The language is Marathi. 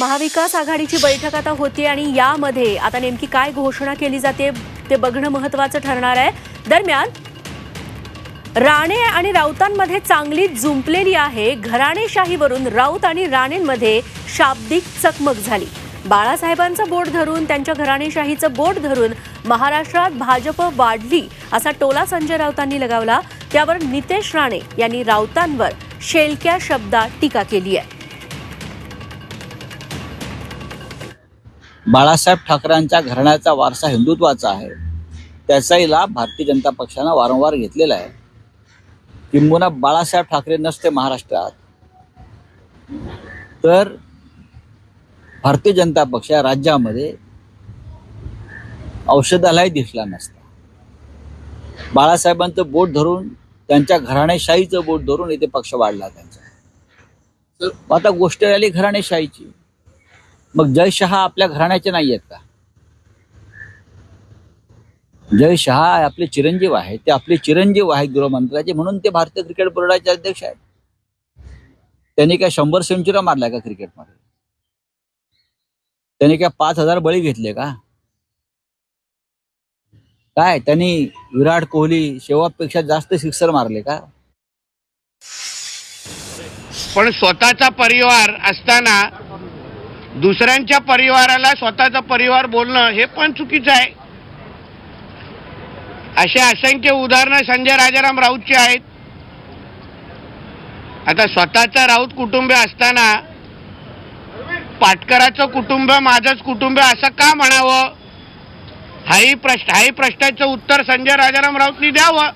महाविकास आघाडीची बैठक आता होती आणि यामध्ये आता नेमकी काय घोषणा केली जाते ते बघणं महत्वाचं ठरणार आहे. दरम्यान राणे आणि राऊतांमध्ये चांगली जुंपलेली आहे. घराणेशाहीवरून राऊत आणि राणेंमध्ये शाब्दिक चकमक झाली. बाळासाहेबांचं बोट धरून त्यांच्या घराणेशाहीचं बोट धरून महाराष्ट्रात भाजप वाढली असा टोला संजय राऊतांनी लगावला. त्यावर नितेश राणे यांनी राऊतांवर शेलक्या शब्दात टीका केली आहे. बाळासाहेब ठाकरेंच्या घराण्याचा वारसा हिंदुत्वाचा आहे. त्याचाही लाभ भारतीय जनता पक्षानं वारंवार घेतलेला आहे. किंबहुना बाळासाहेब ठाकरे नसते महाराष्ट्रात. तर भारतीय जनता पक्ष या राज्यामध्ये औषधालाही दिसला नसता. बाळासाहेबांचं बोट धरून त्यांच्या घराणेशाहीचं बोट धरून इथे पक्ष वाढला त्यांचा. आता गोष्ट आली घराणेशाहीची. मग जय शहा आपल्या घराण्याचे नाही आहेत का? जय शहा आपले चिरंजीव आहेत. ते आपले चिरंजीव आहेत गृहमंत्र्याचे. म्हणून ते भारतीय क्रिकेट बोर्डाचे अध्यक्ष आहेत. त्यांनी काय शंभर सेंचुऱ्या मारल्या का क्रिकेटमध्ये? त्यांनी काय पाच हजार बळी घेतले का? काय? त्यांनी विराट कोहली शेवटपेक्षा जास्त सिक्सर मारले का? पण स्वतःचा परिवार असताना दुसऱ्यांच्या परिवाराला स्वतःचा परिवार बोलणं हे पण चुकीचं आहे. अशी असंख्य उदाहरणं संजय राजाराम राऊतची आहेत. आता स्वतःचा राऊत कुटुंब असताना पाटकराचं कुटुंब माझंच कुटुंब असं का म्हणावं? हाही प्रश्न हाही प्रश्नाचं उत्तर संजय राजाराम राऊतनी द्यावं.